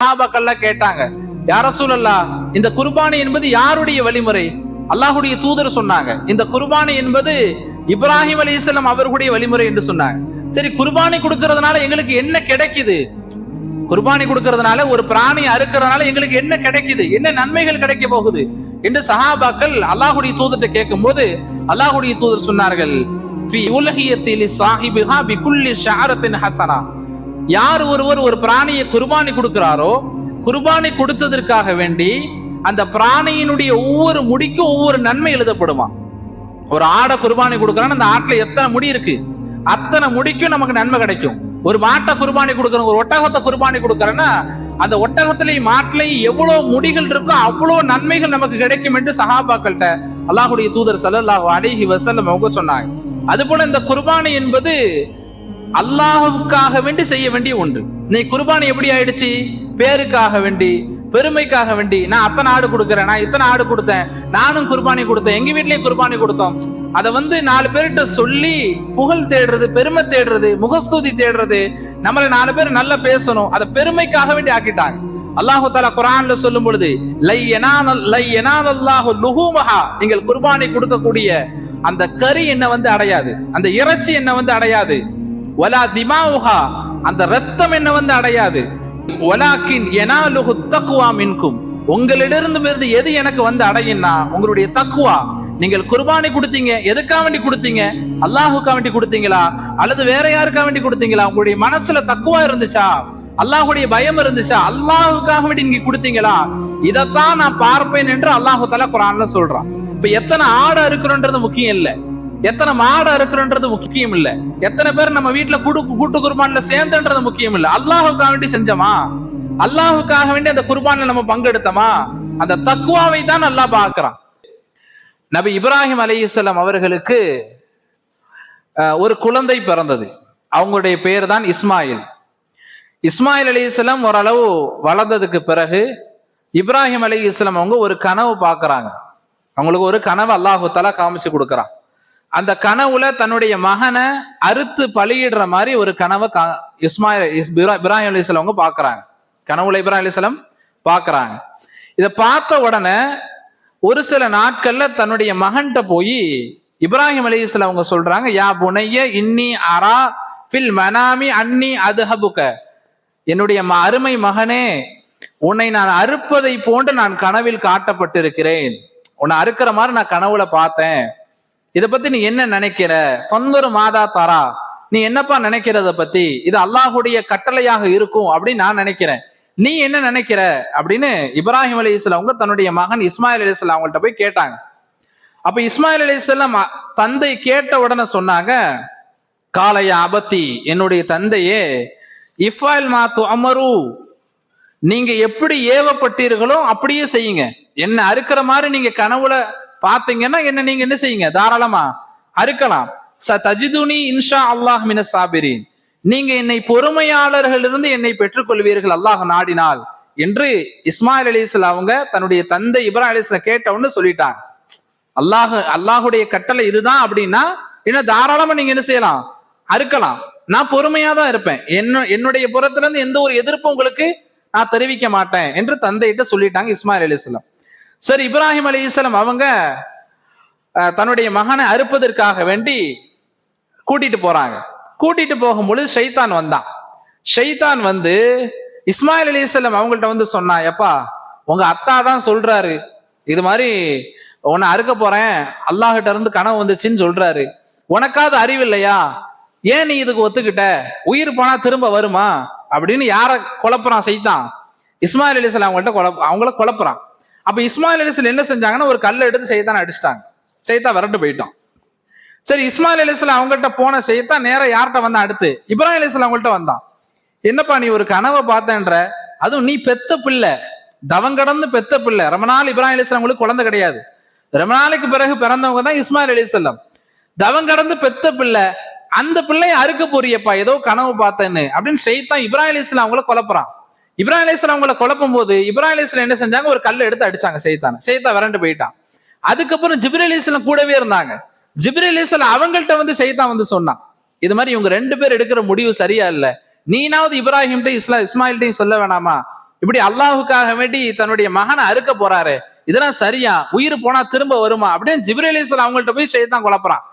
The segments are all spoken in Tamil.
சஹாபாக்கள்லாம் கேட்டாங்க யார சூழல்லா இந்த குர்பானி என்பது யாருடைய வழிமுறை? அல்லாஹுடைய தூதர் சொன்னாங்க இந்த குர்பானி என்பது இப்ராஹிம் அலைஹிஸ்ஸலாம் அவர்களுடைய வழிமுறை என்று சொன்னாங்க. சரி குர்பானி கொடுக்கறதுனால எங்களுக்கு என்ன கிடைக்குது? குர்பானி கொடுக்கறதுனால ஒரு பிராணி அறுக்கிறதுனால எங்களுக்கு என்ன கிடைக்குது? என்ன நன்மைகள் கிடைக்க போகுது? என்று சஹாபாக்கள் அல்லாஹுடைய தூதர்கிட்ட கேட்கும்போது அல்லாஹுடைய தூதர் சொன்னார்கள் உலகியத்தில் சாஹிபிஹா பிகுல்லி ஷாரத்தின் ஹசனா. யார் ஒருவர் ஒரு பிராணியை குர்பானி கொடுக்கிறாரோ குர்பானி கொடுத்ததற்காக வேண்டி அந்த பிராணியினுடைய ஒவ்வொரு முடிக்கும் ஒவ்வொரு நன்மை எழுதப்படுமா? ஒரு ஆடை குர்பானி கொடுக்குறான்னு அந்த ஆட்டில் எத்தனை முடி இருக்கு? அத்தனை முடிக்கும் நமக்கு நன்மை கிடைக்கும். ஒரு மாட்டை குர்பானி கொடுக்குறோம் ஒரு ஒட்டகத்தை குர்பானி கொடுக்குறேன்னா அந்த ஒட்டகத்திலையும் மாட்டிலையும் எவ்வளோ முடிகள் இருக்கோ அவ்வளோ நன்மைகள் நமக்கு கிடைக்கும் என்று சஹாபாக்கள்கிட்ட அல்லாஹுடைய தூதர் ஸல்லல்லாஹு அலிஹி வஸல்லம் அவங்க சொன்னாங்க. அதுபோல இந்த குர்பானி என்பது அல்லாஹுக்காக வேண்டி செய்ய வேண்டிய ஒன்று. நீ குர்பானி எப்படி ஆயிடுச்சு? பேருக்காக வேண்டி பெருமைக்காக வேண்டி. நான் அத்தனை ஆடு கொடுக்குறேன் நான் இத்தனை ஆடு கொடுத்தேன் நானும் குர்பானி கொடுத்தேன் எங்க வீட்லயே குர்பானி கொடுத்தோம். அதை வந்து நாலு பேர்கிட்ட சொல்லி புகழ் தேடுறது பெருமை தேடுறது முகஸ்துதி தேடுறது நம்மள நாலு பேர் நல்லா பேசணும். அதை பெருமைக்காக வேண்டி ஆக்கிட்டாங்க. அல்லாஹு தாலா குரான்ல சொல்லும் பொழுது லை லை எனானல்லாஹு லுஹூமஹா. நீங்கள் குர்பானி கொடுக்கக்கூடிய அந்த கறி என்ன வந்து அடையாது அந்த இறைச்சி என்ன வந்து அடையாது ஒலா திமாவுகா அந்த ரத்தம் என்ன வந்து அடையாது. ஒலாக்கின் எனாலுகு தக்குவா மின்கும். உங்களிடமிருந்து இருந்து எது எனக்கு வந்து அடையினா உங்களுடைய தக்குவா நீங்கள் குர்பானி கொடுத்தீங்க எதுக்காக வேண்டி கொடுத்தீங்க? அல்லாஹுக்கா வேண்டி கொடுத்தீங்களா? அல்லது வேற யாருக்கா வேண்டி கொடுத்தீங்களா? உங்களுடைய மனசுல தக்குவா இருந்துச்சா? அல்லாஹுடைய பயம் இருந்துச்சா? அல்லாஹுக்காக வேண்டி நீங்க கொடுத்தீங்களா? இதைத்தான் நான் பார்ப்பேன் என்று அல்லாஹு தலா குரான்ல சொல்றான். இப்ப எத்தனை ஆடை இருக்கிறோன்றது முக்கியம் இல்ல. எத்தனை மாடை இருக்கிறன்றது முக்கியம் இல்ல எத்தனை பேர் நம்ம வீட்டுல கூட்டு கூட்டு குர்பான்ல சேர்ந்துன்றது முக்கியம் இல்ல அல்லாஹுக்காக வேண்டி செஞ்சோமா? அல்லாஹுக்காக வேண்டி அந்த குர்பான்ல நம்ம பங்கெடுத்தோமா? அந்த தக்குவாவை தான் அல்லாஹ் பாக்குறான் நபி இப்ராஹிம் அலைஹிஸ்ஸலாம் அவர்களுக்கு ஒரு குழந்தை பிறந்தது. அவங்களுடைய பெயர் தான் இஸ்மாயில். இஸ்மாயில் அலைஹிஸ்ஸலாம் ஓரளவு வளர்ந்ததுக்கு பிறகு இப்ராஹிம் அலைஹிஸ்ஸலாம் அவங்க ஒரு கனவு பார்க்கறாங்க. அவங்களுக்கு ஒரு கனவு அல்லாஹு தஆலா காமிச்சு கொடுக்குறான். அந்த கனவுல தன்னுடைய மகனை அறுத்து பலியிடுற மாதிரி ஒரு கனவை கா- இஸ்மாயில் இப்ராஹிம் அலிஸ்லாம் அவங்க பாக்குறாங்க. கனவுல இப்ராஹிம் அலிஸ்லாம் பாக்குறாங்க. இதை பார்த்த உடனே ஒரு சில நாட்கள்ல தன்னுடைய மகன்கிட்ட போய் இப்ராஹிம் அலைஹிஸ்ஸலாம் அவங்க சொல்றாங்க யா புனைய இன்னி அரா ஃபில் மனாமி அன்னி அதுஹபுக. என்னுடைய ம- அருமை மகனே உன்னை நான் அறுப்பதை போன்று நான் கனவில் காட்டப்பட்டிருக்கிறேன். உன்னை அறுக்கிற மாதிரி நான் கனவுல பார்த்தேன். இத பத்தி நீ என்ன நினைக்கிற? பந்தொரு மாதா தாரா. நீ என்னப்பா நினைக்கிறத பத்தி? இது அல்லாஹுடைய கட்டளையாக இருக்கும் அப்படின்னு நான் நினைக்கிறேன். நீ என்ன நினைக்கிற? அப்படின்னு இப்ராஹிம் அலி அவங்க தன்னுடைய மகன் இஸ்மாயில் அலைஹிஸ்ஸலாம் அவங்கள்ட்ட போய் கேட்டாங்க. அப்ப இஸ்மாயில் அலி இஸ்லாம் தந்தை கேட்ட உடனே சொன்னாங்க காலைய அபத்தி என்னுடைய தந்தையே இஃபால் மாத்து அமரு நீங்க எப்படி ஏவப்பட்டீர்களோ அப்படியே செய்யுங்க. என்ன அறுக்கிற மாதிரி நீங்க கனவுல பாத்தீங்கன்னா என்ன நீங்க என்ன செய்யுங்க? தாராளமா அறுக்கலாம். ச தஜிதுனி இன்ஷா அல்லாஹ் மின சாபிரின். நீங்க என்னை பொறுமையாளர்களிருந்து என்னை பெற்றுக்கொள்வீர்கள் அல்லாஹ் நாடினால் என்று இஸ்மாயில் அலிஸ்ல அவங்க தன்னுடைய தந்தை இப்ராஹிம் அலிஸ்ல கேட்டவன்னு சொல்லிட்டாங்க. அல்லாஹ் அல்லாஹுடைய கட்டளை இதுதான் அப்படின்னா என்ன தாராளமா நீங்க என்ன செய்யலாம்? அறுக்கலாம். நான் பொறுமையா தான் இருப்பேன். என்ன என்னுடைய புறத்துல இருந்து எந்த ஒரு எதிர்ப்பும் உங்களுக்கு நான் தெரிவிக்க மாட்டேன் என்று தந்தைகிட்ட சொல்லிட்டாங்க இஸ்மாயில் அலிஸ்லாம் சரி இப்ராஹிம் அலிஸ்லாம் அவங்க தன்னுடைய மகனை அறுப்பதற்காக வேண்டி கூட்டிட்டு போறாங்க. கூட்டிட்டு போகும்பொழுது ஷைத்தான் வந்தான். ஷைத்தான் வந்து இஸ்மாயில் அலிஸ்லாம் அவங்கள்ட்ட வந்து சொன்னா எப்பா உங்க அத்தா தான் சொல்றாரு. இது மாதிரி உன்னை அறுக்க போறேன். அல்லாஹிட்ட இருந்து கனவு வந்துச்சுன்னு சொல்றாரு. உனக்காவது அறிவில்லையா ஏன் நீ இதுக்கு ஒத்துக்கிட்ட? உயிர் போனா திரும்ப வருமா? அப்படின்னு யார குழப்புறான் செய்தான் இஸ்மாயில் அலிஸ்லாம் அவங்கள்ட்ட குழப்ப அவங்கள குழப்புறான். அப்ப இஸ்மாயில் அலிஸ்லாம் என்ன செஞ்சாங்கன்னா ஒரு கல்லை எடுத்து செய்தான் அடிச்சிட்டாங்க. செய்தா விரட்டு போயிட்டான். சரி இஸ்மாயில் அலிஸ்லாம் அவங்கள்ட்ட போன செய்தான் நேரா யார்கிட்ட வந்தான்? அடுத்து இப்ராஹிம் அலிஸ்லாம் அவங்கள்ட்ட வந்தான். என்னப்பா நீ ஒரு கனவை பார்த்தேன்ற? அதுவும் நீ பெத்த பிள்ளை. தவங்கடந்து பெத்த பிள்ளை. ரொம்ப நாள் இப்ராஹிம் அலிஸ்லாம் உங்களுக்கு குழந்தை கிடையாது. ரொம்ப நாளைக்கு பிறகு பிறந்தவங்க தான் இஸ்மாயில் அலிஸ்லாம் தவங்கடந்து பெத்த பிள்ளை அந்த பிள்ளைய அறுக்க போறியப்பா ஏதோ கனவு பார்த்தேன்னு அப்படின்னு செய்தான் இப்ராஹிம் அலிஸ்லாம் அவங்கள குழப்பறான். இப்ராஹிம் அலிஸ்லாம் அவங்கள குழப்பும் போது இப்ராஹிம் அலிஸ்லாம் என்ன செஞ்சாங்க? ஒரு கல்லை எடுத்து அடிச்சாங்க செய்தான் செய்தா விரண்டு போயிட்டான். அதுக்கப்புறம் ஜிப்ரி அலிஸ்லாம் கூடவே இருந்தாங்க. ஜிப்ரி அலிஸ்லாம் அவங்கள்ட்ட வந்து செய்தான் வந்து சொன்னான் இது மாதிரி இவங்க ரெண்டு பேர் எடுக்கிற முடிவு சரியா இல்ல. நீனாவது இப்ராஹிம்கிட்ட இஸ்லா இஸ்மாயில்ட்டையும் சொல்ல வேணாமா? இப்படி அல்லாஹுக்காக வேண்டி தன்னுடைய மகனை அறுக்க போறாரு. இதெல்லாம் சரியா? உயிர் போனா திரும்ப வருமா? அப்படின்னு ஜிப்ரி அலிஸ்லாம் அவங்கள்ட்ட போய் செய்தான் குழப்பறான்.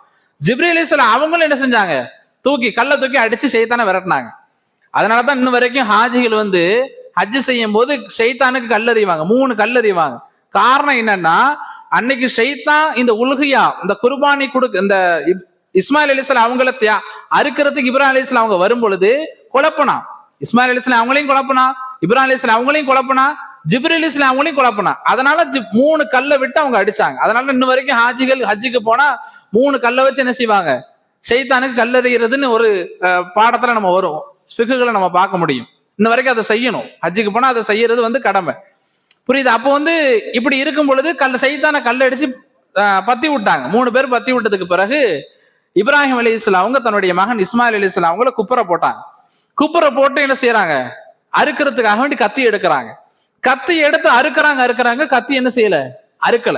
ஜிப்ரி அலிஸ்லாம் அவங்களும் என்ன செஞ்சாங்க? தூக்கி கல்லை தூக்கி அடிச்சு செய்தானே விரட்டினாங்க. அதனாலதான் இன்ன வரைக்கும் ஹாஜிகள் வந்து ஹஜ் செய்யும் போது ஷைத்தானுக்கு கல்லறிவாங்க. மூணு கல்லறிவாங்க. காரணம் என்னன்னா அன்னைக்கு ஷைத்தான் இந்த உலகையா இந்த குர்பானி கொடுக்க இந்த இப்- இஸ்மாயில் அலிஸ்லாம் அவங்கள தியா- அறுக்கிறதுக்கு இப்ராஹிம் அலிஸ்லாம் அவங்க வரும் பொழுது குழப்பனா? இஸ்மாயில் அலிஸ்லாம் அவங்களையும் குழப்பனா? இப்ராஹிம் அலிஸ்லாம் அவங்களையும் குழப்பனா? ஜிப்ரி அலிஸ்லாம் அவங்களையும் குழப்பனா? அதனால ஜி- மூணு கல்லை விட்டு அவங்க அடிச்சாங்க. அதனால இன்ன வரைக்கும் ஹாஜிகள் ஹஜ்ஜுக்கு போனா மூணு கல்லை வச்சு என்ன செய்வாங்க? ஷைத்தானுக்கு கல்லறிகிறதுன்னு ஒரு பாடத்துல நம்ம வருவோம். ஸ்பிகுகளை நம்ம பார்க்க முடியும். இன்ன வரைக்கும் அதை செய்யணும். ஹஜ்ஜுக்கு போனா அதை செய்யறது வந்து கடமை. புரியுது? அப்போ வந்து இப்படி இருக்கும் பொழுது கல் சைத்தான கல்லடிச்சு அஹ், பத்தி விட்டாங்க. மூணு பேர் பத்தி விட்டதுக்கு பிறகு இப்ராஹிம் அலி இஸ்லாம் அவங்க தன்னுடைய மகன் இஸ்மாயில் அலி இஸ்லாம் அவங்கள குப்புற போட்டாங்க. குப்புற போட்டு என்ன செய்யறாங்க அறுக்கிறதுக்காக வேண்டி கத்தி எடுக்கிறாங்க. கத்தி எடுத்து அறுக்கறாங்க அறுக்கறாங்க கத்தி என்ன செய்யல? அறுக்கல.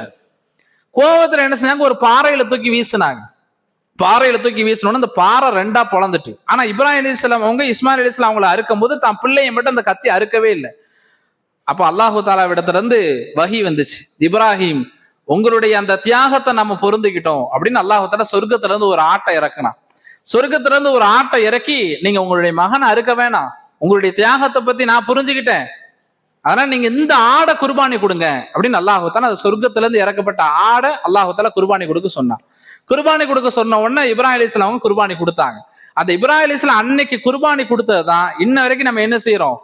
கோவத்துல என்ன செஞ்சாங்க? ஒரு பாறையில தூக்கி வீசினாங்க. பாறையில தூக்கி வீசணும்னு அந்த பாறை ரெண்டா பொழந்துட்டு. ஆனா இப்ராஹிம் அலி இஸ்லாம் அவங்க இஸ்மாயில் அலி இஸ்லாம் அவங்கள அறுக்கும் போது தான் பிள்ளையை மட்டும் அந்த கத்தி அறுக்கவே இல்லை. அப்போ அல்லாஹு தாலா இடத்துல இருந்து வந்துச்சு. இப்ராஹிம் உங்களுடைய அந்த தியாகத்தை நம்ம பொருந்திக்கிட்டோம் அப்படின்னு அல்லாஹு தாலா சொர்க்கத்துல இருந்து ஒரு ஆட்டை இறக்கினான். சொர்க்கத்துல இருந்து ஒரு ஆட்டை இறக்கி நீங்க உங்களுடைய மகனை அறுக்க வேணாம். உங்களுடைய தியாகத்தை பத்தி நான் புரிஞ்சுக்கிட்டேன். அதனால நீங்க இந்த ஆடை குர்பானி கொடுங்க அப்படின்னு அல்லாஹு தாலா அந்த சொர்க்கத்துல இருந்து இறக்கப்பட்ட ஆடை அல்லாஹு தாலா குர்பானி கொடுக்க சொன்னான். குர்பானி கொடுக்க சொன்ன உடனே இப்ராஹிம் அலிஸ்லாம் அவங்க குர்பானி கொடுத்தாங்க. அந்த இப்ராஹிம் அலிஸ்லாம் அன்னைக்கு குர்பானி கொடுத்ததுதான் இன்ன வரைக்கும் நம்ம என்ன செய்யறோம்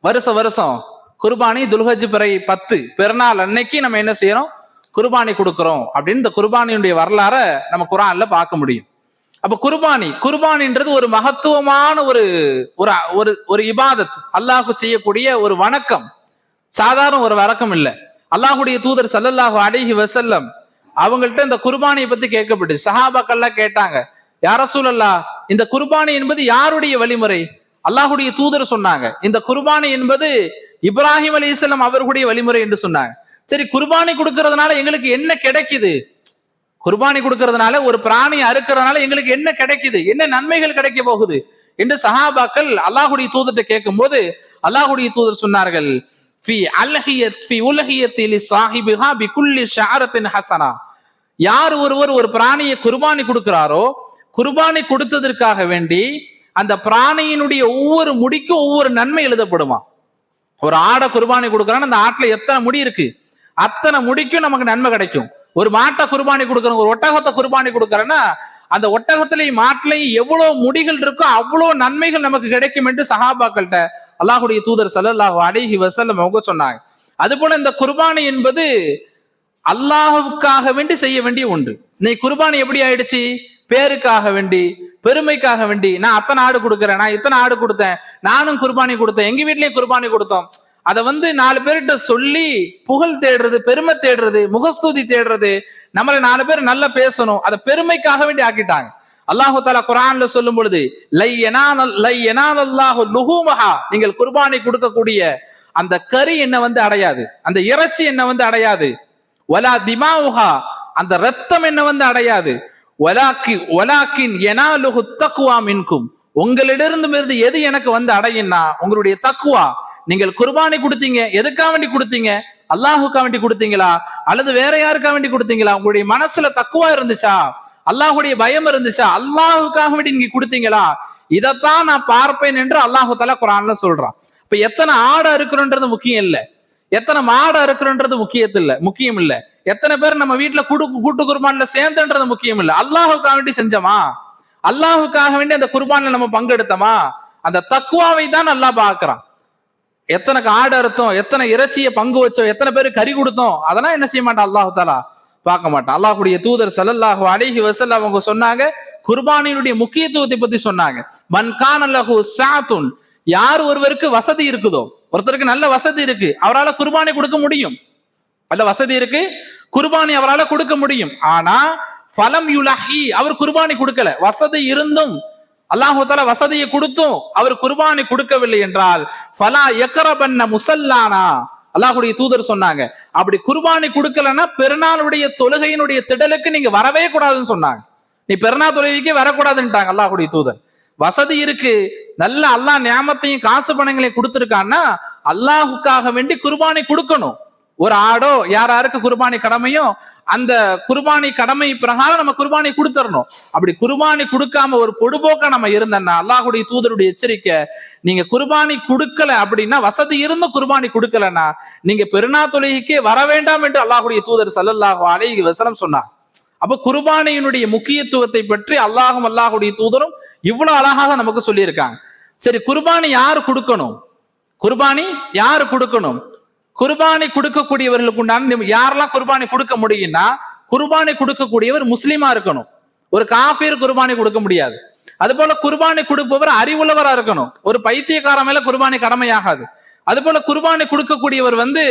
வருஷம் வருஷம் குர்பானி துல்ஹஜ் பிறை பத்து பிறநாள் அன்னைக்கு நம்ம என்ன செய்யறோம் குர்பானி கொடுக்குறோம். அப்படின்னு இந்த குர்பானியுடைய வரலாற நம்ம குரான்ல பார்க்க முடியும். அப்ப குர்பானி குர்பானின்றது ஒரு மகத்துவமான ஒரு ஒரு ஒரு ஒரு இபாதத். அல்லாஹு செய்யக்கூடிய ஒரு வணக்கம். சாதாரண ஒரு வணக்கம் இல்லை. அல்லாஹுடைய தூதர் சல்லல்லாஹு அலைஹி வசல்லம் அவங்கள்ட்ட இந்த குர்பானியை பத்தி கேட்கப்பட்டு சஹாபாக்கள்லாம் கேட்டாங்க யார சூழல்லா இந்த குர்பானி என்பது யாருடைய வழிமுறை? அல்லாஹுடைய தூதர் சொன்னாங்க இந்த குர்பானி என்பது இப்ராஹிம் அலைஹிஸ்ஸலாம் அவர்களுடைய வழிமுறை என்று சொன்னாங்க. சரி குர்பானி கொடுக்கறதுனால எங்களுக்கு என்ன கிடைக்குது? குர்பானி கொடுக்கறதுனால ஒரு பிராணி அறுக்கிறதுனால எங்களுக்கு என்ன கிடைக்குது? என்ன நன்மைகள் கிடைக்க போகுது? என்று சஹாபாக்கள் அல்லாஹுடைய தூதர்கிட்ட கேட்கும் போது அல்லாஹுடைய தூதர் சொன்னார்கள் ஃபி அல்ஹியத் ஃபி உலகியத்தில் சாஹிபிஹா பி குல்லி ஷாரத்தின் ஹசனா. யார் ஒருவர் ஒரு பிராணியை குர்பானி கொடுக்கிறாரோ குர்பானி கொடுத்ததற்காக வேண்டி அந்த பிராணியினுடைய ஒவ்வொரு முடிக்கும் ஒவ்வொரு நன்மை எழுதப்படுவான் ஒரு ஆடை குர்பானி கொடுக்குறான்னு அந்த ஆட்டில் எத்தனை முடி இருக்கு? அத்தனை முடிக்கும் நமக்கு நன்மை கிடைக்கும். ஒரு மாட்டை குர்பானி கொடுக்குறோம் ஒரு ஒட்டகத்தை குர்பானி கொடுக்குறேன்னா அந்த ஒட்டகத்திலையும் மாட்டிலையும் எவ்வளோ முடிகள் இருக்கோ அவ்வளோ நன்மைகள் நமக்கு கிடைக்கும் என்று சஹாபாக்கள்கிட்ட அல்லாஹுடைய தூதர் ஸல்லல்லாஹு அலிஹி வசல் அவங்க சொன்னாங்க. அதுபோல இந்த குர்பானி என்பது அல்லாஹுக்காக வேண்டி செய்ய வேண்டிய ஒன்று. நீ குர்பானி எப்படி ஆயிடுச்சு? பேருக்காக வேண்டி பெருமைக்காக வேண்டி. நான் அத்தனை ஆடு கொடுக்குறேன் நான் இத்தனை ஆடு கொடுத்தேன் நானும் குர்பானி கொடுத்தேன் எங்க வீட்லயும் குர்பானி கொடுத்தோம். அதை வந்து நாலு பேர்கிட்ட சொல்லி புகழ் தேடுறது பெருமை தேடுறது முகஸ்துதி தேடுறது நம்மளை நாலு பேர் நல்லா பேசணும் அதை பெருமைக்காக வேண்டி ஆக்கிட்டாங்க. அல்லாஹு தாலா குரான்ல சொல்லும் பொழுது லை லை எனானல்லாஹு லுஹூமஹா. நீங்கள் குர்பானி கொடுக்கக்கூடிய அந்த கறி என்ன வந்து அடையாது அந்த இறைச்சி என்ன வந்து அடையாது ஒலா திமாவுஹா அந்த ரத்தம் என்ன வந்து அடையாது. வலாக்கி வலாக்கின் எனாலுஹு தக்குவா மின்கும். உங்களிடமிருந்து இருந்து எது எனக்கு வந்து அடையும்னா உங்களுடைய தக்குவா நீங்கள் குர்பானி கொடுத்தீங்க எதுக்காக வேண்டி கொடுத்தீங்க? அல்லாஹுக்கா வேண்டி கொடுத்தீங்களா? அல்லது வேற யாருக்கா வேண்டி கொடுத்தீங்களா? உங்களுடைய மனசுல தக்குவா இருந்துச்சா? அல்லாஹுடைய பயம் இருந்துச்சா? அல்லாஹுக்காக வேண்டி நீங்க கொடுத்தீங்களா? இதைத்தான் நான் பார்ப்பேன் என்று அல்லாஹு தலா குரான்ல சொல்றான். இப்ப எத்தனை ஆடை இருக்கிறோன்றது முக்கியம் இல்லை. எத்தனை மாடை இருக்கிறன்றது முக்கியத்து இல்ல முக்கியம் இல்ல எத்தனை பேர் நம்ம வீட்டுல கூட்டு கூட்டு குர்பான்ல சேர்ந்துன்றது முக்கியம் இல்ல அல்லாஹுக்காக வேண்டி செஞ்சோமா? அல்லாஹுக்காக வேண்டி அந்த குர்பான்ல நம்ம பங்கெடுத்தோமா? அந்த தக்குவாவை தான் நல்லா பார்க்கறான். எத்தனை ஆடை அறுத்தோம் எத்தனை இறைச்சியை பங்கு வச்சோம் எத்தனை பேர் கறி கொடுத்தோம் அதெல்லாம் என்ன செய்ய மாட்டான் அல்லாஹு தாலா பார்க்க மாட்டான். அல்லாஹுடைய தூதர் ஸல்லல்லாஹு அலிஹி வசல் அவங்க சொன்னாங்க குர்பானியினுடைய முக்கியத்துவத்தை பத்தி சொன்னாங்க. மன் அல்லஹு சாத்துன் யார் ஒருவருக்கு வசதி இருக்குதோ ஒருத்தருக்கு நல்ல வசதி இருக்கு அவரால குர்பானி கொடுக்க முடியும். நல்ல வசதி இருக்கு குர்பானி அவரால கொடுக்க முடியும். ஆனா ஃபலம் யுலஹி அவர் குர்பானி கொடுக்கல. வசதி இருந்தும் அல்லாஹு தால வசதியை கொடுத்தும் அவர் குர்பானி கொடுக்கவில்லை என்றால் ஃபலா எக்கரபன்ன முசல்லானா? அல்லாஹுடைய தூதர் சொன்னாங்க. அப்படி குர்பானி கொடுக்கலன்னா பெருநாளுடைய தொழுகையினுடைய திடலுக்கு நீங்க வரவே கூடாதுன்னு சொன்னாங்க. நீ பெருநாள் தொழுகைக்கே வரக்கூடாதுன்ட்டாங்க அல்லாஹுடைய தூதர். வசதி இருக்கு. நல்ல அல்லாஹ் நியாமத்தையும் காசு பணங்களையும் கொடுத்துருக்கான்னா அல்லாஹுக்காக வேண்டி குர்பானை கொடுக்கணும். ஒரு ஆடோ யார் யாருக்கு குர்பானி கடமையோ அந்த குர்பானி கடமை பிரகாரம் நம்ம குர்பானி கொடுத்துடணும் அப்படி குர்பானி கொடுக்காம ஒரு பொடுபோக்கா நம்ம இருந்தோம்னா அல்லாஹுடைய தூதருடைய எச்சரிக்கை நீங்க குர்பானி கொடுக்கல அப்படின்னா வசதி இருந்து குர்பானி கொடுக்கலன்னா நீங்க பெருநா தொழுகைக்கே வர வேண்டாம் என்று அல்லாஹுடைய தூதர் சல்லல்லாஹு அலைஹி வசனம் சொன்னார். அப்ப குர்பானியினுடைய முக்கியத்துவத்தை பற்றி அல்லாஹும் அல்லாஹுடைய தூதரும் இவ்வளவு அழகாக நமக்கு சொல்லியிருக்காங்க. சரி குர்பானி யாரு கொடுக்கணும்? குர்பானி யாரு கொடுக்கணும்? குர்பானி கொடுக்கக்கூடியவர்களுக்கு உண்டான யாரெல்லாம் குர்பானி கொடுக்க முடியும்னா குர்பானி கொடுக்கக்கூடியவர் முஸ்லீமா இருக்கணும். ஒரு காஃபீர் குர்பானி கொடுக்க முடியாது. அது போல குர்பானி கொடுப்பவர் அறிவுள்ளவரா இருக்கணும். ஒரு பைத்தியக்காரன் மேல குர்பானி கடமையாகாது. அது போல குர்பானி கொடுக்கக்கூடியவர் வந்து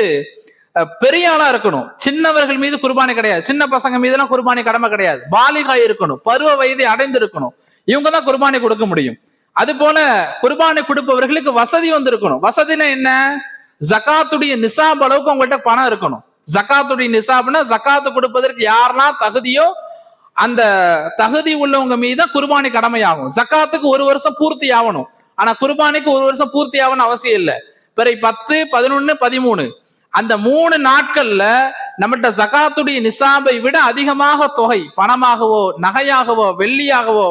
பெரிய ஆளா இருக்கணும். சின்னவர்கள் மீது குர்பானி கிடையாது. சின்ன பசங்க மீதெல்லாம் குர்பானி கடமை கிடையாது. பாலிகா இருக்கணும். பருவ வயதை அடைந்து இருக்கணும் இவங்க தான் குர்பானி கொடுக்க முடியும். அது போல குர்பானி கொடுப்பவர்களுக்கு வசதி வந்து இருக்கணும் வசதினா என்ன? ஜகாத்துடைய நிசாப் அளவுக்கு உங்கள்கிட்ட பணம் இருக்கணும். ஜக்காத்துடைய நிசாப்னா ஜக்காத்து கொடுப்பதற்கு யாரெல்லாம் தகுதியோ அந்த தகுதி உள்ளவங்க மீது தான் குர்பானி கடமையாகும். ஜக்காத்துக்கு ஒரு வருஷம் பூர்த்தி ஆகணும். ஆனா குர்பானிக்கு ஒரு வருஷம் பூர்த்தி ஆகணும் அவசியம் இல்லை. பிறை பத்து பதினொன்னு பதிமூணு. அந்த மூணு நாட்கள்ல நம்மகிட்ட ஜகாத்துடைய நிசாபை விட அதிகமாக தொகை பணமாகவோ நகையாகவோ வெள்ளியாகவோ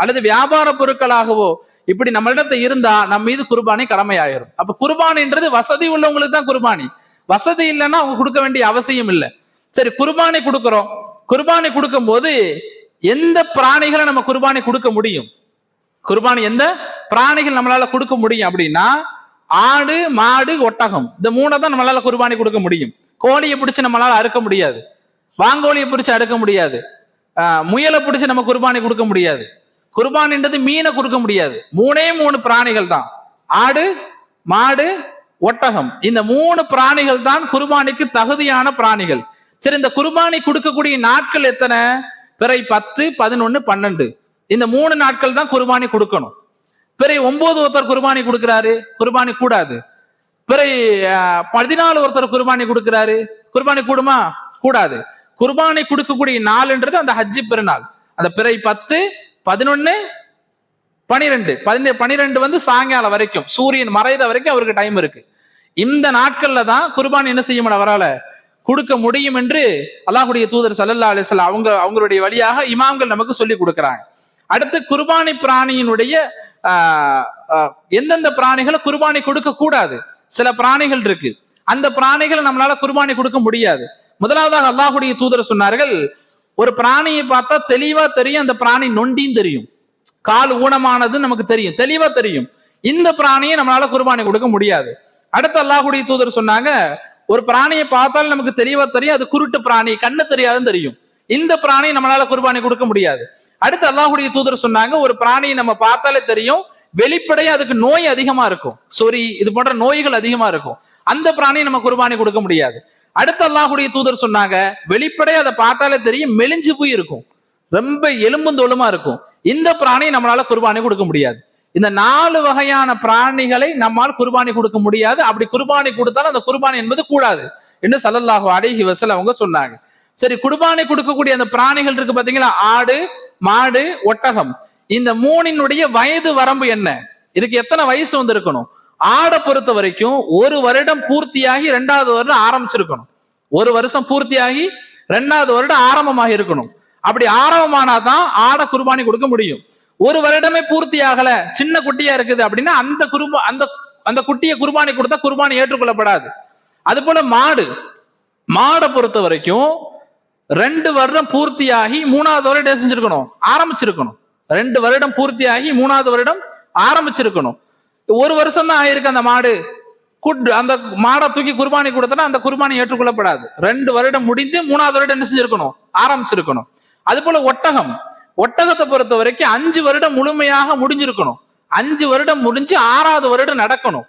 அல்லது வியாபார பொருட்களாகவோ இப்படி நம்மளிடத்த இருந்தா நம்ம மீது குர்பானி கடமையாயிரும். அப்ப குர்பானின்றது வசதி உள்ளவங்களுக்கு தான் குர்பானி. வசதி இல்லைன்னா அவங்க கொடுக்க வேண்டிய அவசியம் இல்லை. சரி குர்பானி கொடுக்குறோம். குர்பானி கொடுக்கும் போது எந்த பிராணிகளை நம்ம குர்பானி கொடுக்க முடியும்? குர்பானி எந்த பிராணிகள் நம்மளால கொடுக்க முடியும் அப்படின்னா ஆடு மாடு ஒட்டகம். இந்த மூணை தான் நம்மளால குர்பானி கொடுக்க முடியும். கோழியை பிடிச்சி நம்மளால அறுக்க முடியாது. வாங்கோழியை பிடிச்சி அறுக்க முடியாது. முயலை பிடிச்சி நம்ம குர்பானி கொடுக்க முடியாது. குர்பான்ன்றது மீனை கொடுக்க முடியாது. மூணே மூணு பிராணிகள் தான். ஆடு மாடு ஒட்டகம். இந்த மூணு பிராணிகள் தான் குர்பானிக்கு தகுதியான பிராணிகள். சரி இந்த குர்பானி கொடுக்கக்கூடிய நாட்கள் எத்தனை? பிறை பத்து பதினொன்னு பன்னெண்டு. இந்த மூணு நாட்கள் தான் குர்பானி கொடுக்கணும். பிறை ஒன்பது ஒருத்தர் குர்பானி கொடுக்கிறாரு குர்பானி கூடாது. பிறை பதினாலு ஒருத்தர் குர்பானி கொடுக்கிறாரு குர்பானி கூடுமா? கூடாது. குர்பானி கொடுக்கக்கூடிய நாள்ன்றது அந்த ஹஜ்ஜி பெருநாள். அந்த பிறை பத்து பதினொன்னு பனிரெண்டு. பதினெண்டு பனிரெண்டு வந்து சாயங்காலம் வரைக்கும் சூரியன் மறைத வரைக்கும் அவருக்கு டைம் இருக்கு. இந்த நாட்கள்ல தான் குர்பானி என்ன செய்யும் அவரால் அவரால கொடுக்க முடியும் என்று அல்லாஹுடைய தூதர் சல்லல்லா அலிஸ்லாம் அவங்க அவங்களுடைய வழியாக இமாம்கள் நமக்கு சொல்லி கொடுக்கறாங்க. அடுத்து குர்பானி பிராணியினுடைய ஆஹ், எந்தெந்த பிராணிகளை குர்பானி கொடுக்க கூடாது? சில பிராணிகள் இருக்கு. அந்த பிராணிகளை நம்மளால குர்பானி கொடுக்க முடியாது. முதலாவதாக அல்லாஹுடைய தூதர் சொன்னார்கள் ஒரு பிராணியை பார்த்தா தெளிவா தெரியும் அந்த பிராணி நொண்டியும் தெரியும். கால் ஊனமானது நமக்கு தெரியும் தெளிவா தெரியும். இந்த பிராணியை நம்மளால குர்பானி கொடுக்க முடியாது. அடுத்து அல்லாஹுடைய தூதர் சொன்னாங்க ஒரு பிராணியை பார்த்தாலும் நமக்கு தெளிவா தெரியும் அது குருட்டு பிராணி கண்ணு தெரியாதுன்னு தெரியும். இந்த பிராணியை நம்மளால குர்பானி கொடுக்க முடியாது. அடுத்து அல்லாஹுடைய தூதர் சொன்னாங்க ஒரு பிராணியை நம்ம பார்த்தாலே தெரியும் வெளிப்படையா அதுக்கு நோய் அதிகமா இருக்கும். சொரி இது போன்ற நோய்கள் அதிகமா இருக்கும். அந்த பிராணியை நம்ம குர்பானி கொடுக்க முடியாது. அடுத்து அல்லாஹுடைய தூதர் சொன்னாங்க வெளிப்படையே அதை பார்த்தாலே தெரியும் மெலிஞ்சு போய் இருக்கும். ரொம்ப எலும்பும் தோலுமா இருக்கும். இந்த பிராணியை நம்மளால குர்பானி கொடுக்க முடியாது. இந்த நாலு வகையான பிராணிகளை நம்மால் குர்பானி கொடுக்க முடியாது. அப்படி குர்பானி கொடுத்தாலும் அந்த குர்பானி என்பது கூடாது என்று சல்லல்லாஹு அடைகி வசல் அவங்க சொன்னாங்க. சரி குர்பானி கொடுக்கக்கூடிய அந்த பிராணிகள் இருக்கு பாத்தீங்களா ஆடு மாடு ஒட்டகம். இந்த மூணினுடைய வயது வரம்பு என்ன? இதுக்கு எத்தனை வயசு வந்து இருக்கணும் ஆடை பொறுத்த வரைக்கும் ஒரு வருடம் பூர்த்தியாகி ரெண்டாவது வருடம் ஆரம்பிச்சிருக்கணும். ஒரு வருஷம் பூர்த்தியாகி ரெண்டாவது வருடம் ஆரம்பமாக இருக்கணும். அப்படி ஆரம்பமானாதான் ஆடை குர்பானி கொடுக்க முடியும். ஒரு வருடமே பூர்த்தி ஆகல சின்ன குட்டியா இருக்குது அப்படின்னா அந்த குருபா அந்த அந்த குட்டியை குர்பானி கொடுத்தா குர்பானி ஏற்றுக்கொள்ளப்படாது. அது போல மாடு. மாடை பொறுத்த வரைக்கும் ரெண்டு வருடம் பூர்த்தியாகி மூணாவது வருடம் செஞ்சிருக்கணும். ஆரம்பிச்சிருக்கணும். ரெண்டு வருடம் பூர்த்தியாகி மூணாவது வருடம் ஆரம்பிச்சிருக்கணும். ஒரு வருஷம் தான் ஆயிருக்கு அந்த மாடு. குட் அந்த மாடை தூக்கி குர்பானி கொடுத்தனா அந்த குர்பானி ஏற்றுக்கொள்ளப்படாது. ரெண்டு வருடம் முடிந்து மூணாவது வருடம் என்ன செஞ்சிருக்கணும்? ஆரம்பிச்சிருக்கணும். அது போல ஒட்டகம். ஒட்டகத்தை பொறுத்த வரைக்கும் அஞ்சு வருடம் முழுமையாக முடிஞ்சிருக்கணும். அஞ்சு வருடம் முடிஞ்சு ஆறாவது வருடம் நடக்கணும்.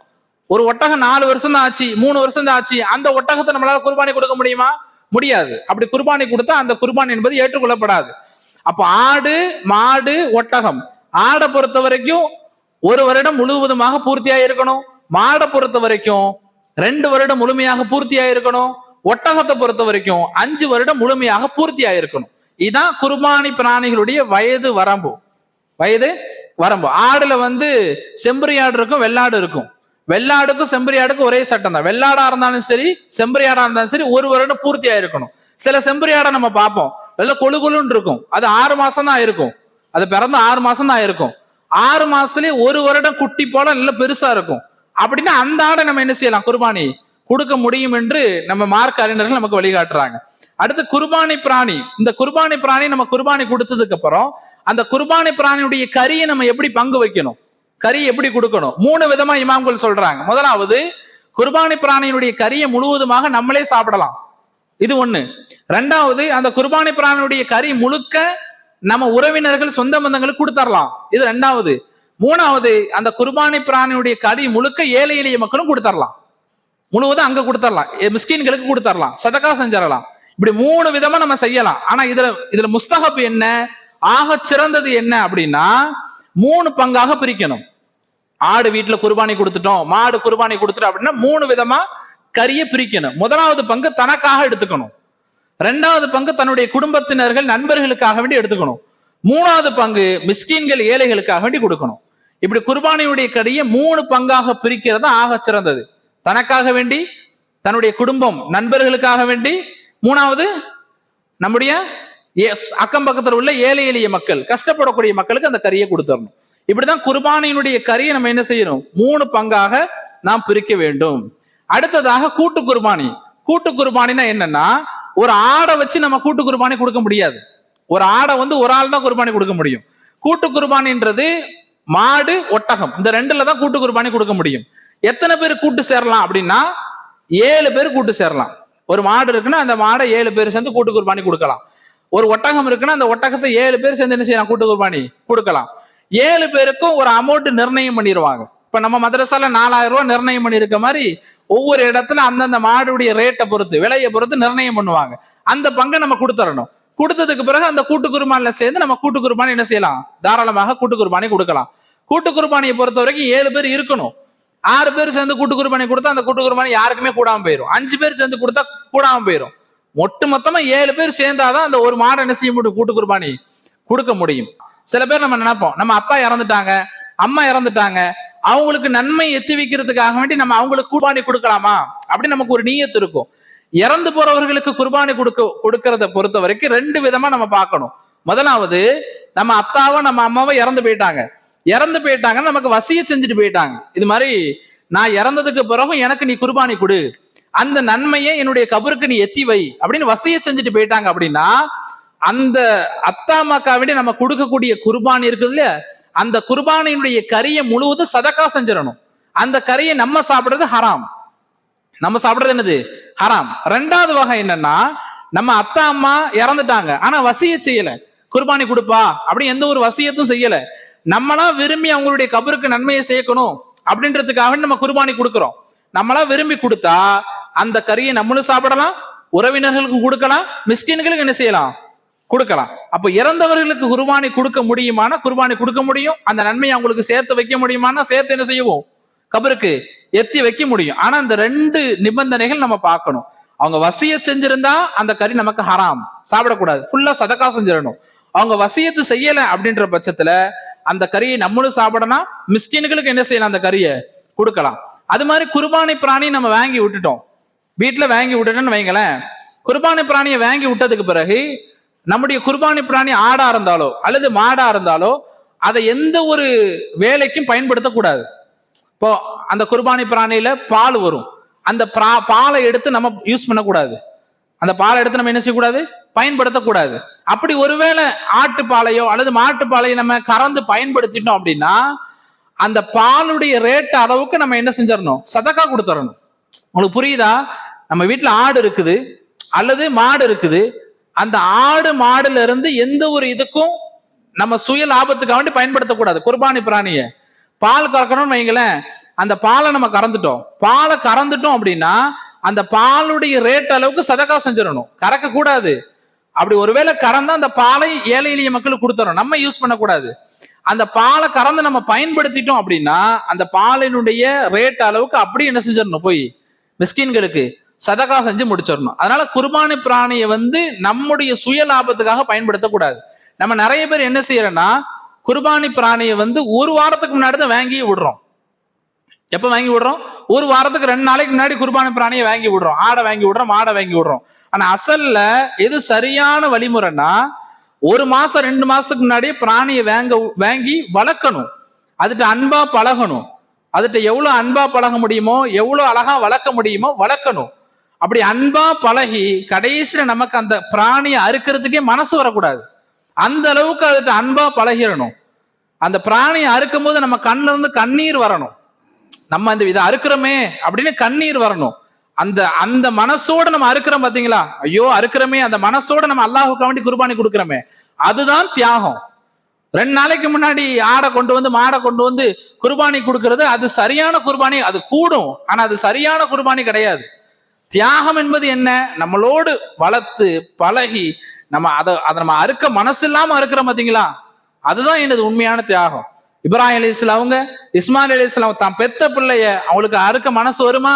ஒரு ஒட்டகம் நாலு வருஷம் தான் ஆச்சு மூணு வருஷம் தான் ஆச்சு. அந்த ஒட்டகத்தை நம்மளால குர்பானி கொடுக்க முடியுமா? முடியாது. அப்படி குர்பானி கொடுத்தா அந்த குர்பானி என்பது ஏற்றுக்கொள்ளப்படாது. அப்போ ஆடு மாடு ஒட்டகம். ஆடை பொறுத்த வரைக்கும் ஒரு வருடம் முழுவதுமாக பூர்த்தியாக இருக்கணும் மாடை பொறுத்த வரைக்கும் ரெண்டு வருடம் முழுமையாக பூர்த்தியாக இருக்கணும் ஒட்டகத்தை பொறுத்த வரைக்கும் அஞ்சு வருடம் முழுமையாக பூர்த்தியாக இருக்கணும் இதான் குர்பானி பிராணிகளுடைய வயது வரம்பு. வயது வரம்பு. ஆடுல வந்து செம்பரியாடு இருக்கும் வெள்ளாடு இருக்கும். வெள்ளாடுக்கும் செம்பரியாடுக்கும் ஒரே சட்டம் தான். வெள்ளாடா இருந்தாலும் சரி செம்பரியாடா இருந்தாலும் சரி ஒரு வருடம் பூர்த்தியா இருக்கணும் சில செம்பரியாடை நம்ம பார்ப்போம். நல்ல கொழு கொழுன்னு இருக்கும். அது ஆறு மாசம் தான் இருக்கும். அது பிறந்து ஆறு மாசம் தான் இருக்கும். ஆறு மாசத்துலயே ஒரு வருடம் குட்டி போல நல்ல பெருசா இருக்கும். அப்படின்னா அந்த ஆடை நம்ம என்ன செய்யலாம்? குர்பானி கொடுக்க முடியும் என்று நம்ம மார்க் அறிஞர்கள் நமக்கு வழிகாட்டுறாங்க. அடுத்து குர்பானி பிராணி. இந்த குர்பானி பிராணி நம்ம குர்பானி கொடுத்ததுக்கு அப்புறம் அந்த குர்பானி பிராணியுடைய கறியை நம்ம எப்படி பங்கு வைக்கணும்? கறி எப்படி கொடுக்கணும்? மூணு விதமா இமாம்கள் சொல்றாங்க. முதலாவது குர்பானி பிராணியினுடைய கறியை முழுவதுமாக நம்மளே சாப்பிடலாம். இது ஒண்ணு. ரெண்டாவது அந்த குர்பானி பிராணியுடைய கறி முழுக்க நம்ம உறவினர்கள் சொந்த பந்தங்களுக்கு கொடுத்தரலாம். இது ரெண்டாவது. மூணாவது அந்த குர்பானி பிராணியுடைய கறி முழுக்க ஏழை எளிய மக்களும் கொடுத்தரலாம். முழுவதும் அங்க கொடுத்தரலாம். மிஸ்கின்களுக்கு கொடுத்தரலாம். சதக்கா செஞ்சிடலாம். இப்படி மூணு விதமா நம்ம செய்யலாம். ஆனா இதுல இதுல முஸ்தகப் என்ன? ஆக சிறந்தது என்ன அப்படின்னா மூணு பங்காக பிரிக்கணும். ஆடு வீட்டுல குர்பானி கொடுத்துட்டோம். மாடு குர்பானி கொடுத்துட்டோம் அப்படின்னா மூணு விதமா கறியை பிரிக்கணும். முதலாவது பங்கு தனக்காக எடுத்துக்கணும். ரெண்டாவது பங்கு தன்னுடைய குடும்பத்தினர்கள் நண்பர்களுக்காக வேண்டி எடுத்துக்கணும். மூணாவது பங்கு மிஸ்கீன்கள் ஏழைகளுக்காக வேண்டி கொடுக்கணும். இப்படி குர்பானியுடைய கடையை மூணு பங்காக பிரிக்கிறது ஆக சிறந்தது. தனக்காக வேண்டி தன்னுடைய குடும்பம் நண்பர்களுக்காக வேண்டி. மூணாவது நம்முடைய அக்கம் பக்கத்தில் உள்ள ஏழை எளிய மக்கள் கஷ்டப்படக்கூடிய மக்களுக்கு அந்த கறியை கொடுத்துடணும். இப்படிதான் குர்பானியினுடைய கறியை நம்ம என்ன செய்யணும்? மூணு பங்காக நாம் பிரிக்க வேண்டும். அடுத்ததாக கூட்டு குர்பானி. கூட்டு குர்பானினா என்னன்னா ஒரு ஆடை வச்சு நம்ம கூட்டு குர்பானி கொடுக்க முடியாது. ஒரு ஆடை வந்து ஒரு ஆள் தான் குர்பானி கொடுக்க முடியும். கூட்டு குர்பானின்றது மாடு ஒட்டகம். இந்த ரெண்டுல தான் கூட்டு குர்பானி கொடுக்க முடியும். எத்தனை பேர் கூட்டு சேரலாம் அப்படின்னா ஏழு பேர் கூட்டு சேரலாம். ஒரு மாடு இருக்குன்னா அந்த மாடை ஏழு பேர் சேர்ந்து கூட்டு குர்பானி கொடுக்கலாம். ஒரு ஒட்டகம் இருக்குன்னா அந்த ஒட்டகத்தை ஏழு பேர் சேர்ந்து என்ன செய்யலாம்? கூட்டு குர்பானி கொடுக்கலாம். ஏழு பேருக்கும் ஒரு அமௌண்ட் நிர்ணயம் பண்ணிடுவாங்க இப்ப நம்ம மதரசால நாலாயிரம் ரூபாய் நிர்ணயம் பண்ணிருக்க மாதிரி ஒவ்வொரு இடத்துல அந்தந்த மாடுடைய ரேட்டை பொறுத்து விலையை பொறுத்து நிர்ணயம் பண்ணுவாங்க. அந்த பங்கை நம்ம கொடுத்துடணும். கொடுத்ததுக்கு பிறகு அந்த கூட்டு குர்பானில சேர்ந்து நம்ம கூட்டு குர்பானி என்ன செய்யலாம்? தாராளமாக கூட்டு குர்பானி கொடுக்கலாம். கூட்டு குர்பானியை பொறுத்த வரைக்கும் ஏழு பேர் இருக்கணும். ஆறு பேர் சேர்ந்து கூட்டு குர்பானி கொடுத்தா அந்த கூட்டு குருபானி யாருக்குமே கூடாம போயிடும் அஞ்சு பேர் சேர்ந்து கொடுத்தா கூடாம போயிடும் ஒட்டு மொத்தமா ஏழு பேர் சேர்ந்தாதான் அந்த ஒரு மாடை என்ன செய்ய முடியும்? கூட்டு குர்பானி கொடுக்க முடியும். சில பேர் நம்ம நினைப்போம் நம்ம அப்பா இறந்துட்டாங்க அம்மா இறந்துட்டாங்க அவங்களுக்கு நன்மை எத்தி வைக்கிறதுக்காக வேண்டி நம்ம அவங்களுக்கு குர்பானி கொடுக்கலாமா? அப்படி நமக்கு ஒரு நீயத்து இருக்கும். இறந்து போறவர்களுக்கு குர்பானி கொடுக்க கொடுக்கறத பொறுத்த வரைக்கும் ரெண்டு விதமா நம்ம பார்க்கணும். முதலாவது நம்ம அத்தாவோ நம்ம அம்மாவோ இறந்து போயிட்டாங்க. இறந்து போயிட்டாங்க நமக்கு வசிய செஞ்சுட்டு போயிட்டாங்க. இது மாதிரி நான் இறந்ததுக்கு பிறகும் எனக்கு நீ குர்பானி கொடு. அந்த நன்மையை என்னுடைய கபருக்கு நீ எத்தி வை அப்படின்னு வசிய செஞ்சுட்டு போயிட்டாங்க அப்படின்னா அந்த அத்தா அம்மாக்கா வேண்டி நம்ம கொடுக்கக்கூடிய குர்பானி இருக்குது இல்லையா? அந்த குர்பானியினுடைய கறியை முழுவதும் சதக்கா செஞ்சிடணும். அந்த கறியை நம்ம சாப்பிடுறது ஹராம். நம்ம சாப்பிடுறது என்னது? ஹராம். ரெண்டாவது வகை என்னன்னா நம்ம அத்தா அம்மா இறந்துட்டாங்க. ஆனா வசிய செய்யல. குர்பானி கொடுப்பா. அப்படி எந்த ஒரு வசியத்தும் செய்யல. நம்மளா விரும்பி அவங்களுடைய கபருக்கு நன்மையை சேர்க்கணும் அப்படின்றதுக்காக நம்ம குர்பானி கொடுக்குறோம். நம்மளா விரும்பி கொடுத்தா அந்த கறியை நம்மளும் சாப்பிடலாம் உறவினர்களுக்கு கொடுக்கலாம் மிஸ்கின்களுக்கு என்ன செய்யலாம்? கொடுக்கலாம். அப்ப இறந்தவர்களுக்கு குர்பானி கொடுக்க முடியுமானா குர்பானி கொடுக்க முடியும். அந்த நன்மையை அவங்களுக்கு சேர்த்து வைக்க முடியுமானா சேர்த்து என்ன செய்வோம்? கபருக்கு எத்தி வைக்க முடியும். ஆனா இந்த ரெண்டு நிபந்தனைகள் நம்ம பார்க்கணும். அவங்க வசிய செஞ்சிருந்தா அந்த கறி நமக்கு ஹராம். சாப்பிடக்கூடாது. ஃபுல்லா சதக்கா செஞ்சிடணும். அவங்க வசியத்து செய்யல அப்படின்ற பட்சத்துல அந்த கறியை நம்மளும் சாப்பிடலாம் மிஸ்கின்களுக்கு என்ன செய்யலாம் அந்த கறியை? கொடுக்கலாம். அது மாதிரி குர்பானி பிராணி நம்ம வாங்கி விட்டுட்டோம். வீட்டுல வாங்கி விட்டுட்டோம்னு வைங்களேன். குர்பானி பிராணியை வாங்கி விட்டதுக்கு பிறகு நம்முடைய குர்பானி பிராணி ஆடா இருந்தாலோ அல்லது மாடா இருந்தாலோ அதை எந்த ஒரு வேலைக்கும் பயன்படுத்தக்கூடாது. இப்போ அந்த குர்பானி பிராணியில பால் வரும். அந்த பிரா- பாலை எடுத்து நம்ம யூஸ் பண்ணக்கூடாது. அந்த பாலை எடுத்து நம்ம என்ன செய்யக்கூடாது? பயன்படுத்தக்கூடாது. அப்படி ஒருவேளை ஆட்டு பாலையோ அல்லது மாட்டு பாலையோ நம்ம கறந்து பயன்படுத்திட்டோம் அப்படின்னா அந்த பாலுடைய ரேட் அளவுக்கு நம்ம என்ன செஞ்சிடணும்? சதக்கா கொடுத்துடணும். உங்களுக்கு புரியுதா? நம்ம வீட்டில் ஆடு இருக்குது அல்லது மாடு இருக்குது அந்த ஆடு மாடுல இருந்து எந்த ஒரு இதுக்கும் நம்ம சுய லாபத்துக்காக வேண்டி பயன்படுத்தக்கூடாது. குர்பானி பிராணியை. பால் கறக்கணும்னு வைங்களேன் அந்த பாலை நம்ம கறந்துட்டோம். பாலை கறந்துட்டோம் அப்படின்னா அந்த பாலுடைய ரேட் அளவுக்கு சதக்கா செஞ்சிடணும். கறக்க கூடாது அப்படி ஒருவேளை கறந்தா அந்த பாலை ஏழை எளிய மக்களுக்கு கொடுத்துறோம். நம்ம யூஸ் பண்ணக்கூடாது. அந்த பாலை கறந்து நம்ம பயன்படுத்திட்டோம் அப்படின்னா அந்த பாலினுடைய ரேட் அளவுக்கு அப்படி என்ன செஞ்சிடணும் போய்? மிஸ்கின்களுக்கு. சதகா செஞ்சு முடிச்சிடணும். அதனால குர்பானி பிராணியை வந்து நம்முடைய சுய லாபத்துக்காக பயன்படுத்தக்கூடாது. நம்ம நிறைய பேர் என்ன செய்யறோம்னா குர்பானி பிராணியை வந்து ஒரு வாரத்துக்கு முன்னாடி தான் வாங்கி விடுறோம். எப்ப வாங்கி விடுறோம்? ஒரு வாரத்துக்கு ரெண்டு நாளைக்கு முன்னாடி குர்பானி பிராணியை வாங்கி விடுறோம். ஆடை வாங்கி விடுறோம் மாடை வாங்கி விடுறோம். ஆனா அசல்ல எது சரியான வழிமுறைன்னா ஒரு மாசம் ரெண்டு மாசத்துக்கு முன்னாடியே பிராணியை வாங்க வாங்கி வளர்க்கணும். அதுட்ட அன்பா பழகணும். அதுட்ட எவ்வளவு அன்பா பழக முடியுமோ எவ்வளவு அழகா வளர்க்க முடியுமோ வளர்க்கணும். அப்படி அன்பா பழகி கடைசியில நமக்கு அந்த பிராணியை அறுக்கிறதுக்கே மனசு வரக்கூடாது. அந்த அளவுக்கு அதுட்டு அன்பா பழகிடணும். அந்த பிராணியை அறுக்கும் போது நம்ம கண்ணுல இருந்து கண்ணீர் வரணும். நம்ம அந்த இதை அறுக்கிறோமே அப்படின்னு கண்ணீர் வரணும். அந்த அந்த மனசோட நம்ம அறுக்கிறோம் பாத்தீங்களா? ஐயோ அறுக்கிறோமே. அந்த மனசோட நம்ம அல்லாஹுக்கு வேண்டி குர்பானி கொடுக்கிறோமே. அதுதான் தியாகம். ரெண்டு நாளைக்கு முன்னாடி ஆடை கொண்டு வந்து மாடை கொண்டு வந்து குர்பானி கொடுக்கறது அது சரியான குர்பானி அது கூடும். ஆனா அது சரியான குர்பானி கிடையாது. தியாகம் என்பது என்ன? நம்மளோடு வளர்த்து பழகி நம்ம அதை அதை நம்ம அறுக்க மனசு இல்லாம அறுக்கிறோம் பாத்தீங்களா? அதுதான் எனது உண்மையான தியாகம். இப்ராஹிம் அலி அவங்க இஸ்மாயில் அலி இஸ்லாம் தான் பெத்த பிள்ளைய அவங்களுக்கு அறுக்க மனசு வருமா?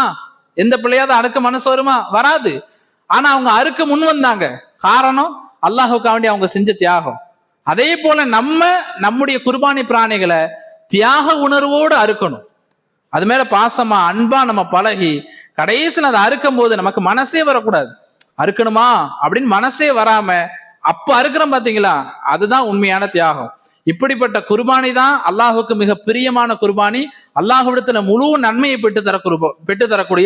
எந்த பிள்ளையாவது அறுக்க மனசு வருமா? வராது. ஆனா அவங்க அறுக்க முன் வந்தாங்க. காரணம் அல்லாஹுக்கா வேண்டி அவங்க செஞ்ச தியாகம். அதே போல நம்ம நம்முடைய குர்பானி பிராணிகளை தியாக உணர்வோடு அறுக்கணும். அது மேல பாசமா அன்பா நம்ம பழகி கடைசியில் அதை அறுக்கும் போது நமக்கு மனசே வரக்கூடாது. அறுக்கணுமா? அப்படின்னு மனசே வராம அப்ப அறுக்கிறோம் பாத்தீங்களா? அதுதான் உண்மையான தியாகம். இப்படிப்பட்ட குர்பானி தான் அல்லாஹுக்கு மிக பிரியமான குர்பானி. அல்லாஹுவிடத்துல முழு நன்மையை பெற்று தர பெற்று தரக்கூடிய